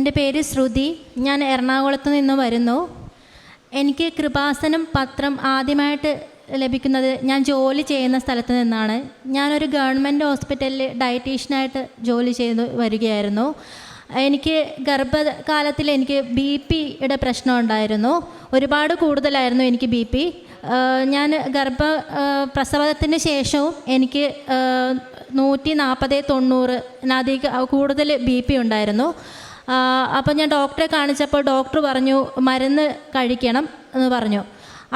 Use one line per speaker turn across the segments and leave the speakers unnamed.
എന്റെ പേര് ശ്രുതി. ഞാൻ എറണാകുളത്ത് നിന്ന് വരുന്നു. എനിക്ക് കൃപാസനം പത്രം ആദ്യമായിട്ട് ലഭിക്കുന്നത് ഞാൻ ജോലി ചെയ്യുന്ന സ്ഥലത്ത് നിന്നാണ്. ഞാനൊരു ഗവൺമെന്റ് ഹോസ്പിറ്റലിൽ ഡയറ്റീഷ്യനായിട്ട് ജോലി ചെയ്ത് വരികയായിരുന്നു. എനിക്ക് ഗർഭകാലത്തിൽ എനിക്ക് ബി പിയുടെ പ്രശ്നം ഉണ്ടായിരുന്നു. ഒരുപാട് കൂടുതലായിരുന്നു എനിക്ക് ബി പി. ഞാൻ ഗർഭ പ്രസവത്തിന് ശേഷവും എനിക്ക് നൂറ്റി നാൽപ്പത് തൊണ്ണൂറ് അധികം കൂടുതൽ ബി പി ഉണ്ടായിരുന്നു. അപ്പോൾ ഞാൻ ഡോക്ടറെ കാണിച്ചപ്പോൾ ഡോക്ടർ പറഞ്ഞു മരുന്ന് കഴിക്കണം എന്ന് പറഞ്ഞു.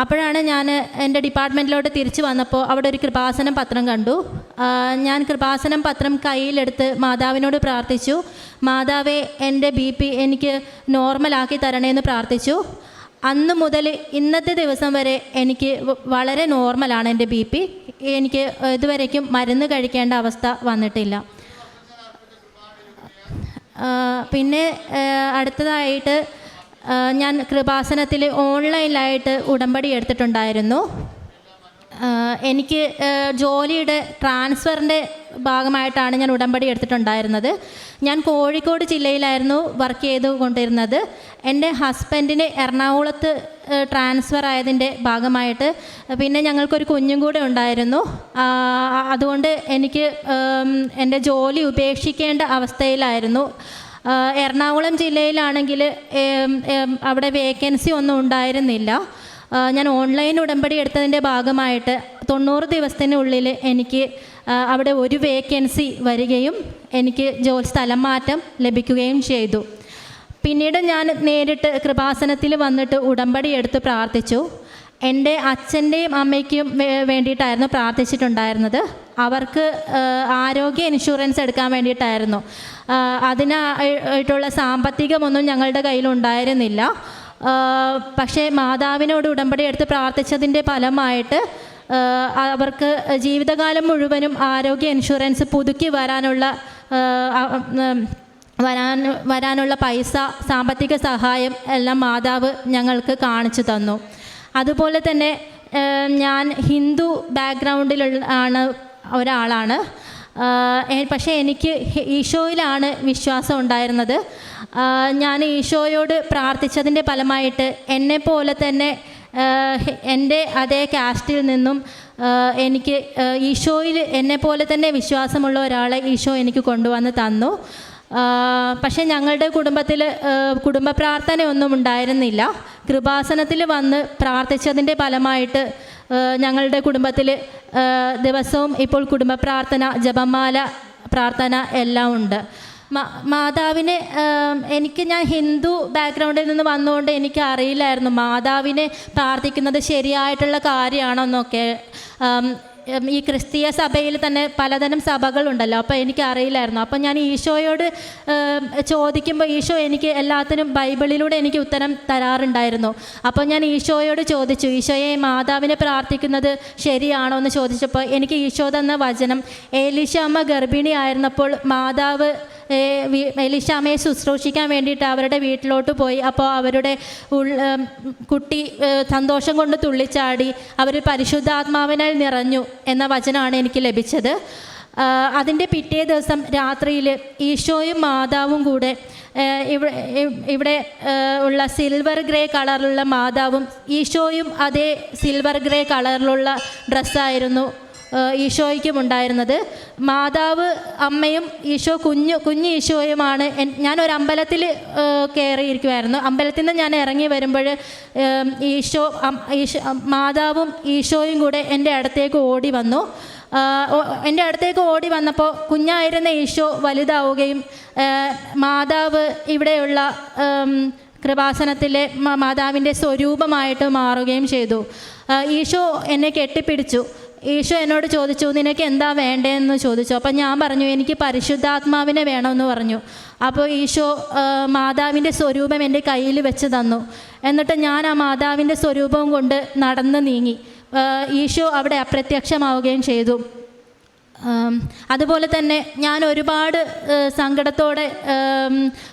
അപ്പോഴാണ് ഞാൻ എന്റെ ഡിപ്പാർട്ട്മെന്റിലോട്ട് തിരിച്ചു വന്നപ്പോൾ അവിടെ ഒരു കൃപാസനം പത്രം കണ്ടു. ഞാൻ കൃപാസനം പത്രം കയ്യിലെടുത്ത് മാതാവിനോട് പ്രാർത്ഥിച്ചു. മാതാവെ എന്റെ ബി പി എനിക്ക് നോർമലാക്കി തരണേന്ന് പ്രാർത്ഥിച്ചു. അന്ന് മുതൽ ഇന്നത്തെ ദിവസം വരെ എനിക്ക് വളരെ നോർമലാണ് എന്റെ ബി പി. എനിക്ക് ഇതുവരേക്കും മരുന്ന് കഴിക്കേണ്ട അവസ്ഥ വന്നിട്ടില്ല. പിന്നെ അടുത്തതായിട്ട് ഞാൻ കൃപാസനത്തിൽ ഓൺലൈനിലായിട്ട് ഉടമ്പടി എടുത്തിട്ടുണ്ടായിരുന്നു. എനിക്ക് ജോലിയുടെ ട്രാൻസ്ഫറിന്റെ ഭാഗമായിട്ടാണ് ഞാൻ ഉടമ്പടി എടുത്തിട്ടുണ്ടായിരുന്നത്. ഞാൻ കോഴിക്കോട് ജില്ലയിലായിരുന്നു വർക്ക് ചെയ്തു കൊണ്ടിരുന്നത് എന്റെ ഹസ്ബൻഡിന് എറണാകുളത്ത് ട്രാൻസ്ഫർ ആയതിന്റെ ഭാഗമായിട്ട്. പിന്നെ ഞങ്ങൾക്കൊരു കുഞ്ഞും കൂടെ ഉണ്ടായിരുന്നു. അതുകൊണ്ട് എനിക്ക് എന്റെ ജോലി ഉപേക്ഷിക്കേണ്ട അവസ്ഥയിലായിരുന്നു. എറണാകുളം ജില്ലയിലാണെങ്കിൽ അവിടെ വേക്കൻസി ഒന്നും ഉണ്ടായിരുന്നില്ല. ഞാൻ ഓൺലൈൻ ഉടമ്പടി എടുത്തതിന്റെ ഭാഗമായിട്ട് തൊണ്ണൂറ് ദിവസത്തിനുള്ളിൽ എനിക്ക് അവിടെ ഒരു വേക്കൻസി വരികയും എനിക്ക് ജോലി സ്ഥലം മാറ്റം ലഭിക്കുകയും ചെയ്തു. പിന്നീട് ഞാൻ നേരിട്ട് കൃപാസനത്തിൽ വന്നിട്ട് ഉടമ്പടി എടുത്ത് പ്രാർത്ഥിച്ചു. എന്റെ അച്ഛന്റെയും അമ്മയ്ക്കും വേണ്ടിയിട്ടായിരുന്നു പ്രാർത്ഥിച്ചിട്ടുണ്ടായിരുന്നത്. അവർക്ക് ആരോഗ്യ ഇൻഷുറൻസ് എടുക്കാൻ വേണ്ടിയിട്ടായിരുന്നു. അതിനായിട്ടുള്ള സാമ്പത്തികമൊന്നും ഞങ്ങളുടെ കയ്യിലുണ്ടായിരുന്നില്ല. പക്ഷേ മാതാവിനോട് ഉടമ്പടി എടുത്ത് പ്രാർത്ഥിച്ചതിന്റെ ഫലമായിട്ട് അവർക്ക് ജീവിതകാലം മുഴുവനും ആരോഗ്യ ഇൻഷുറൻസ് പുതുക്കി വരാനുള്ള വരാൻ വരാനുള്ള പൈസ സാമ്പത്തിക സഹായം എല്ലാം മാതാവ് ഞങ്ങൾക്ക് കാണിച്ചു തന്നു. അതുപോലെ തന്നെ ഞാൻ ഹിന്ദു ബാക്ക്ഗ്രൗണ്ടിലുള്ള ആണ് ഒരാളാണ്. പക്ഷേ എനിക്ക് ഈശോയിലാണ് വിശ്വാസം ഉണ്ടായിരുന്നത്. ഞാൻ ഈശോയോട് പ്രാർത്ഥിച്ചതിന്റെ ഫലമായിട്ട് എന്നെ പോലെ തന്നെ എന്റെ അതേ കാസ്റ്റിൽ നിന്നും എനിക്ക് ഈശോയിൽ എന്നെ പോലെ തന്നെ വിശ്വാസമുള്ള ഒരാളെ ഈശോ എനിക്ക് കൊണ്ടുവന്ന് തന്നു. പക്ഷെ ഞങ്ങളുടെ കുടുംബത്തിൽ കുടുംബ പ്രാർത്ഥനയൊന്നും ഉണ്ടായിരുന്നില്ല. കൃപാസനത്തിൽ വന്ന് പ്രാർത്ഥിച്ചതിന്റെ ഫലമായിട്ട് ഞങ്ങളുടെ കുടുംബത്തിൽ ദിവസവും ഇപ്പോൾ കുടുംബ പ്രാർത്ഥന ജപമാല പ്രാർത്ഥന എല്ലാം ഉണ്ട്. മാതാവിനെ എനിക്ക് ഞാൻ ഹിന്ദു ബാക്ക്ഗ്രൗണ്ടിൽ നിന്ന് വന്നുകൊണ്ട് എനിക്ക് അറിയില്ലായിരുന്നു. മാതാവിനെ പ്രാർത്ഥിക്കുന്നത് ശരിയായിട്ടുള്ള കാര്യമാണോ എന്നൊക്കെ ഈ ക്രിസ്തീയ സഭയിൽ തന്നെ പലതരം സഭകളുണ്ടല്ലോ. അപ്പോൾ എനിക്ക് അറിയില്ലായിരുന്നു. അപ്പോൾ ഞാൻ ഈശോയോട് ചോദിക്കുമ്പോൾ ഈശോ എനിക്ക് എല്ലാത്തിനും ബൈബിളിലൂടെ എനിക്ക് ഉത്തരം തരാറുണ്ടായിരുന്നു. അപ്പോൾ ഞാൻ ഈശോയോട് ചോദിച്ചു ഈശോയെ മാതാവിനെ പ്രാർത്ഥിക്കുന്നത് ശരിയാണോ? എന്ന് ചോദിച്ചപ്പോൾ എനിക്ക് ഈശോ തന്ന വചനം ഏലിശ അമ്മ ഗർഭിണിയായിരുന്നപ്പോൾ മാതാവ് എലിശാമയെ ശുശ്രൂഷിക്കാൻ വേണ്ടിയിട്ട് അവരുടെ വീട്ടിലോട്ട് പോയി. അപ്പോൾ അവരുടെ കുട്ടി സന്തോഷം കൊണ്ട് തുള്ളിച്ചാടി. അവർ പരിശുദ്ധാത്മാവിനാൽ നിറഞ്ഞു എന്ന വചനമാണ് എനിക്ക് ലഭിച്ചത്. അതിന്റെ പിറ്റേ ദിവസം രാത്രിയിൽ ഈശോയും മാതാവും കൂടെ ഇവിടെ ഇവിടെ ഉള്ള സിൽവർ ഗ്രേ കളറിലുള്ള മാതാവും ഈശോയും അതേ സിൽവർ ഗ്രേ കളറിലുള്ള ഡ്രസ്സായിരുന്നു. ഈശോയ്ക്കും ഉണ്ടായിരുന്നത്. മാതാവ് അമ്മയും ഈശോ കുഞ്ഞു കുഞ്ഞു ഈശോയുമാണ്. ഞാനൊരു അമ്പലത്തിൽ കയറിയിരിക്കുമായിരുന്നു അമ്പലത്തിൽ നിന്ന് ഞാൻ ഇറങ്ങി വരുമ്പോൾ ഈശോ ഈശോ മാതാവും ഈശോയും കൂടെ എന്റെ അടുത്തേക്ക് ഓടി വന്നു. എന്റെ അടുത്തേക്ക് ഓടി വന്നപ്പോൾ കുഞ്ഞായിരുന്ന ഈശോ വലുതാവുകയും മാതാവ് ഇവിടെയുള്ള കൃപാസനത്തിലെ മാതാവിന്റെ സ്വരൂപമായിട്ട് മാറുകയും ചെയ്തു. ഈശോ എന്നെ കെട്ടിപ്പിടിച്ചു. ഈശോ എന്നോട് ചോദിച്ചു നിനക്ക് എന്താ വേണ്ടതെന്ന് ചോദിച്ചു. അപ്പം ഞാൻ പറഞ്ഞു എനിക്ക് പരിശുദ്ധാത്മാവിനെ വേണമെന്ന് പറഞ്ഞു. അപ്പോൾ ഈശോ മാതാവിന്റെ സ്വരൂപം എന്റെ കയ്യിൽ വെച്ച് തന്നു. എന്നിട്ട് ഞാൻ ആ മാതാവിന്റെ സ്വരൂപം കൊണ്ട് നടന്ന് നീങ്ങി. ഈശോ അവിടെ അപ്രത്യക്ഷമാവുകയും ചെയ്തു. അതുപോലെ തന്നെ ഞാൻ ഒരുപാട് സങ്കടത്തോടെ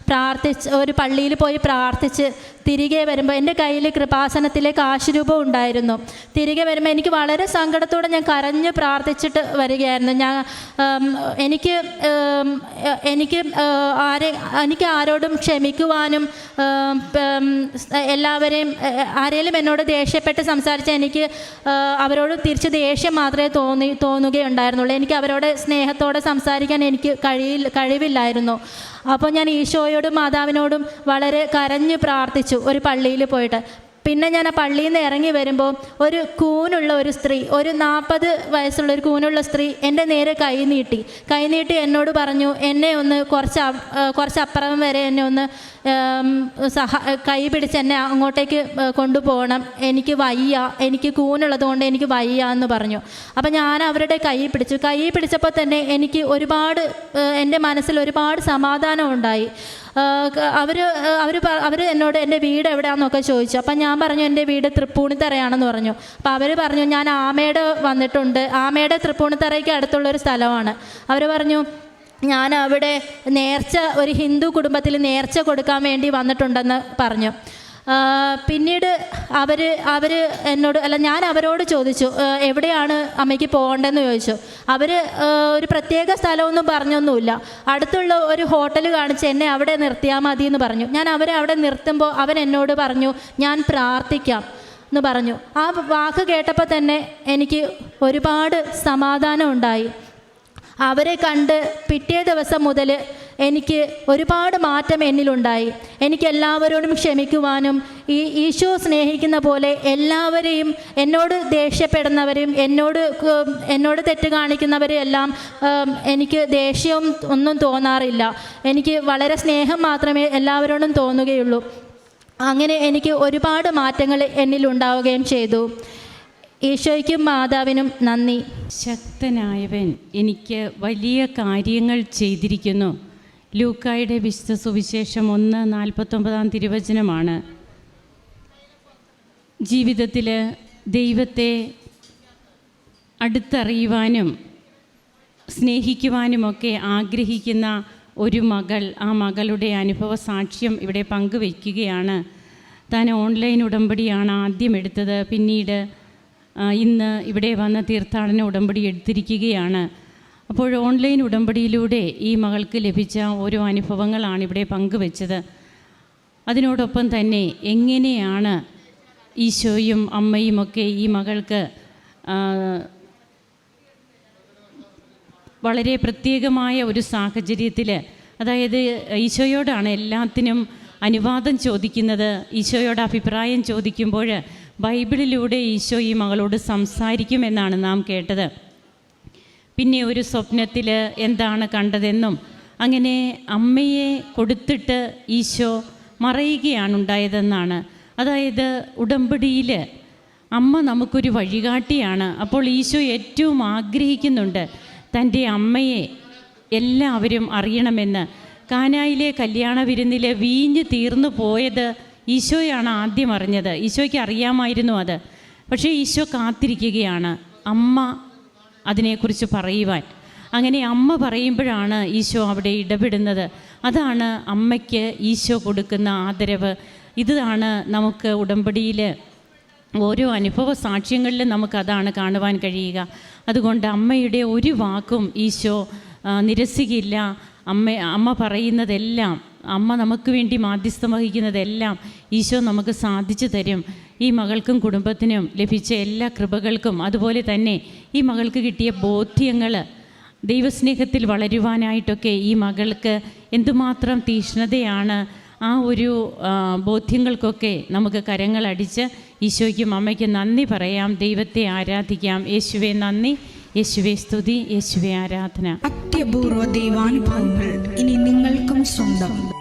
പ്രാർത്ഥിച്ച് ഒരു പള്ളിയിൽ പോയി പ്രാർത്ഥിച്ച് തിരികെ വരുമ്പോൾ എന്റെ കയ്യിൽ കൃപാസനത്തിലെ ആശുരൂപം ഉണ്ടായിരുന്നു. തിരികെ വരുമ്പോൾ എനിക്ക് വളരെ സങ്കടത്തോടെ ഞാൻ കരഞ്ഞ് പ്രാർത്ഥിച്ചിട്ട് വരികയായിരുന്നു. ഞാൻ എനിക്ക് എനിക്ക് ആരെ എനിക്ക് ആരോടും ക്ഷമിക്കുവാനും എല്ലാവരെയും ആരെങ്കിലും എന്നോട് ദേഷ്യപ്പെട്ട് സംസാരിച്ച എനിക്ക് അവരോട് തിരിച്ച് ദേഷ്യം മാത്രമേ തോന്നി തോന്നുകയുണ്ടായിരുന്നുള്ളൂ. എനിക്ക് അവരോട് സ്നേഹത്തോടെ സംസാരിക്കാൻ എനിക്ക് കഴിയില്ല കഴിവില്ലായിരുന്നു. അപ്പോൾ ഞാൻ ഈശോയോടും മാതാവിനോടും വളരെ കരഞ്ഞ് പ്രാർത്ഥിച്ചു ഒരു പള്ളിയിൽ പോയിട്ട്. പിന്നെ ഞാൻ ആ പള്ളിയിൽ നിന്ന് ഇറങ്ങി വരുമ്പോൾ ഒരു കൂനുള്ള ഒരു സ്ത്രീ ഒരു നാൽപ്പത് വയസ്സുള്ള ഒരു കൂനുള്ള സ്ത്രീ എന്റെ നേരെ കൈ നീട്ടി. കൈ നീട്ടി എന്നോട് പറഞ്ഞു എന്നെ ഒന്ന് കുറച്ച് കുറച്ച് അപ്പുറം വരെ എന്നെ ഒന്ന് സഹ കൈ പിടിച്ച് എന്നെ അങ്ങോട്ടേക്ക് കൊണ്ടുപോകണം. എനിക്ക് വയ്യ എനിക്ക് കൂനുള്ളത് കൊണ്ട് എനിക്ക് വയ്യ എന്ന് പറഞ്ഞു. അപ്പം ഞാൻ അവരുടെ കൈ പിടിച്ചു. കൈ പിടിച്ചപ്പോൾ തന്നെ എനിക്ക് ഒരുപാട് എന്റെ മനസ്സിൽ ഒരുപാട് സമാധാനം ഉണ്ടായി. അവർ അവർ അവർ എന്നോട് എന്റെ വീട് എവിടെയാണെന്നൊക്കെ ചോദിച്ചു. അപ്പം ഞാൻ പറഞ്ഞു എന്റെ വീട് തൃപ്പൂണിത്തറയാണെന്ന് പറഞ്ഞു. അപ്പോൾ അവർ പറഞ്ഞു ഞാൻ ആമയുടെ വന്നിട്ടുണ്ട്. ആമയുടെ തൃപ്പൂണിത്തറയ്ക്ക് അടുത്തുള്ള ഒരു സ്ഥലമാണ്. അവർ പറഞ്ഞു ഞാൻ അവിടെ നേർച്ച ഒരു ഹിന്ദു കുടുംബത്തിൽ നേർച്ച കൊടുക്കാൻ വേണ്ടി വന്നിട്ടുണ്ടെന്ന് പറഞ്ഞു. പിന്നീട് അവർ അവർ എന്നോട് അല്ല ഞാൻ അവരോട് ചോദിച്ചു "ആ, എവിടെയാണ് അമ്മയ്ക്ക് പോകേണ്ടതെന്ന് ചോദിച്ചു. അവർ ഒരു പ്രത്യേക സ്ഥലമൊന്നും പറഞ്ഞൊന്നുമില്ല. അടുത്തുള്ള ഒരു ഹോട്ടൽ കാണിച്ച് എന്നെ അവിടെ നിർത്തിയാൽ മതി എന്ന് പറഞ്ഞു. ഞാൻ അവരെ അവിടെ നിർത്തുമ്പോൾ അവൻ എന്നോട് പറഞ്ഞു ഞാൻ പ്രാർത്ഥിക്കാം എന്ന് പറഞ്ഞു. ആ വാക്ക് കേട്ടപ്പോൾ തന്നെ എനിക്ക് ഒരുപാട് സമാധാനം ഉണ്ടായി. അവരെ കണ്ട് പിറ്റേ ദിവസം മുതൽ എനിക്ക് ഒരുപാട് മാറ്റം എന്നിലുണ്ടായി. എനിക്ക് എല്ലാവരോടും ക്ഷമിക്കുവാനും ഈ ഈശോ സ്നേഹിക്കുന്ന പോലെ എല്ലാവരെയും എന്നോട് ദേഷ്യപ്പെടുന്നവരും എന്നോട് എന്നോട് തെറ്റ് കാണിക്കുന്നവരെയും എല്ലാം എനിക്ക് ദേഷ്യവും ഒന്നും തോന്നാറില്ല. എനിക്ക് വളരെ സ്നേഹം മാത്രമേ എല്ലാവരോടും തോന്നുകയുള്ളൂ. അങ്ങനെ എനിക്ക് ഒരുപാട് മാറ്റങ്ങൾ എന്നിലുണ്ടാവുകയും ചെയ്തു. ഈശോയ്ക്കും മാതാവിനും നന്ദി.
ശക്തനായവൻ എനിക്ക് വലിയ കാര്യങ്ങൾ ചെയ്തിരിക്കുന്നു. ലൂക്കായുടെ വിശുദ്ധ സുവിശേഷം ഒന്ന് നാൽപ്പത്തൊമ്പതാം തിരുവചനമാണ്. ജീവിതത്തിൽ ദൈവത്തെ അടുത്തറിയുവാനും സ്നേഹിക്കുവാനുമൊക്കെ ആഗ്രഹിക്കുന്ന ഒരു മകൾ ആ മകളുടെ അനുഭവ സാക്ഷ്യം ഇവിടെ പങ്കുവയ്ക്കുകയാണ്. താൻ ഓൺലൈൻ ഉടമ്പടിയാണ് ആദ്യം എടുത്തത്. പിന്നീട് ഇന്ന് ഇവിടെ വന്ന തീർത്ഥാടന ഉടമ്പടി എടുത്തിരിക്കുകയാണ്. അപ്പോൾ ഓൺലൈൻ ഉടമ്പടിയിലൂടെ ഈ മകൾക്ക് ലഭിച്ച ഓരോ അനുഭവങ്ങളാണ് ഇവിടെ പങ്കുവെച്ചത്. അതിനോടൊപ്പം തന്നെ എങ്ങനെയാണ് ഈശോയും അമ്മയുമൊക്കെ ഈ മകൾക്ക് വളരെ പ്രത്യേകമായ ഒരു സാഹചര്യത്തിൽ അതായത് ഈശോയോടാണ് എല്ലാത്തിനും അനുവാദം ചോദിക്കുന്നത് ഈശോയോട് അഭിപ്രായം ചോദിക്കുമ്പോൾ ബൈബിളിലൂടെ ഈശോ ഈ മകളോട് സംസാരിക്കുമെന്നാണ് നാം കേട്ടത്. പിന്നെ ഒരു സ്വപ്നത്തിൽ എന്താണ് കണ്ടതെന്നും അങ്ങനെ അമ്മയെ കൊടുത്തിട്ട് ഈശോ മറയുകയാണ് ഉണ്ടായതെന്നാണ്. അതായത് ഉടമ്പടിയിൽ അമ്മ നമുക്കൊരു വഴികാട്ടിയാണ്. അപ്പോൾ ഈശോ ഏറ്റവും ആഗ്രഹിക്കുന്നുണ്ട് തന്റെ അമ്മയെ എല്ലാവരും അറിയണമെന്ന്. കാനായിലെ കല്യാണ വിരുന്നിൽ വീഞ്ഞ് തീർന്നു പോയത് ഈശോയാണ് ആദ്യം അറിഞ്ഞത്. ഈശോയ്ക്ക് അറിയാമായിരുന്നു അത്. പക്ഷേ ഈശോ കാത്തിരിക്കുകയാണ്. അമ്മ അതിനെക്കുറിച്ച് പറയുവാൻ. അങ്ങനെ അമ്മ പറയുമ്പോഴാണ് ഈശോ അവിടെ ഇടപെടുന്നത്. അതാണ് അമ്മയ്ക്ക് ഈശോ കൊടുക്കുന്ന ആദരവ്. ഇതാണ് നമുക്ക് ഉടമ്പടിയിൽ ഓരോ അനുഭവ സാക്ഷ്യങ്ങളിലും നമുക്കതാണ് കാണുവാൻ കഴിയുക. അതുകൊണ്ട് അമ്മയുടെ ഒരു വാക്കും ഈശോ നിരസിക്കില്ല. അമ്മ അമ്മ പറയുന്നതെല്ലാം അമ്മ നമുക്ക് വേണ്ടി മാധ്യസ്ഥം വഹിക്കുന്നതെല്ലാം ഈശോ നമുക്ക് സാധിച്ചു തരും. ഈ മകൾക്കും കുടുംബത്തിനും ലഭിച്ച എല്ലാ കൃപകൾക്കും അതുപോലെ തന്നെ ഈ മകൾക്ക് കിട്ടിയ ബോധ്യങ്ങൾ ദൈവസ്നേഹത്തിൽ വളരുവാനായിട്ടൊക്കെ ഈ മകൾക്ക് എന്തുമാത്രം തീഷ്ണതയാണ് ആ ഒരു ബോധ്യങ്ങൾക്കൊക്കെ നമുക്ക് കരങ്ങളടിച്ച് ഈശോയ്ക്കും അമ്മയ്ക്കും നന്ദി പറയാം. ദൈവത്തെ ആരാധിക്കാം. യേശുവെ നന്ദി. യേശുവെ സ്തുതി. യേശുവെ ആരാധന.
അത്യപൂർവ ദൈവാനുഭവങ്ങൾ ഇനി നിങ്ങൾക്കും സ്വന്തം.